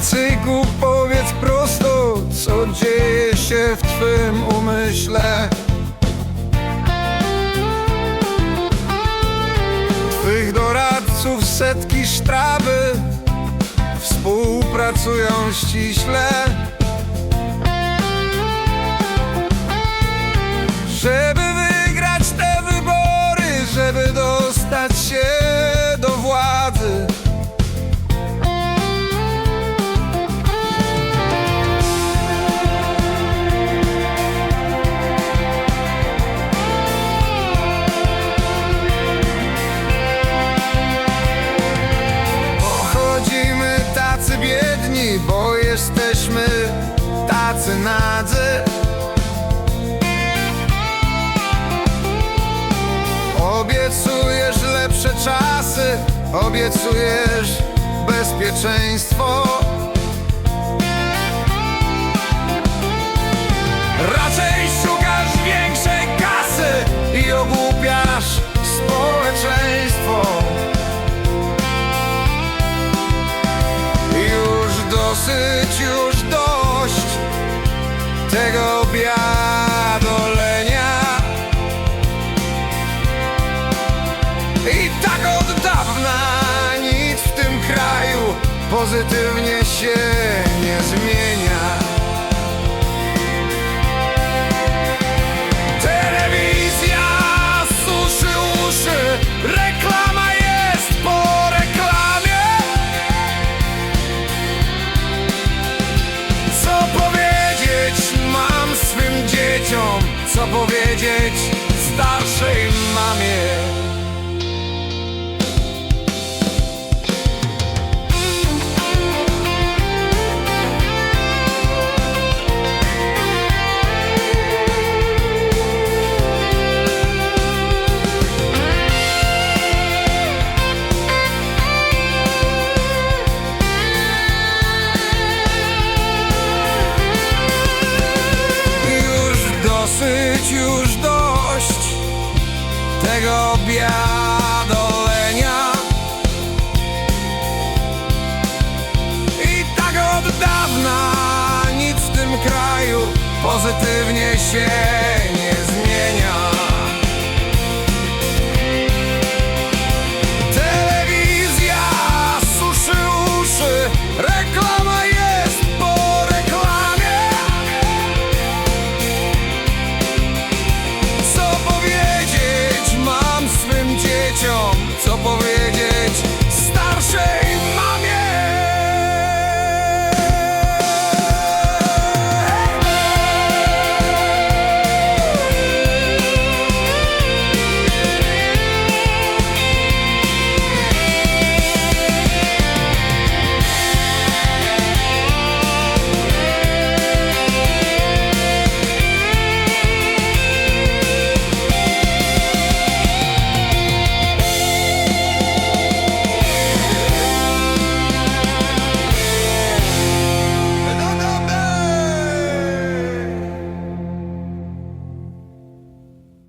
człowieku, powiedz prosto, co dzieje się w twym umyśle. Twych doradców setki sztaby współpracują ściśle. Tacy nadzy. Obiecujesz lepsze czasy, obiecujesz bezpieczeństwo. Raczej szukasz większej kasy i ogłupiasz społeczeństwo. Już dosyć, już tego biadolenia. I tak od dawna nic w tym kraju pozytywnie się nie zmienia. Co powiedzieć. Starszej dosyć już dość tego biadolenia I tak od dawna nic w tym kraju pozytywnie się nie zmienia. Telewizja suszy uszy, Top of it.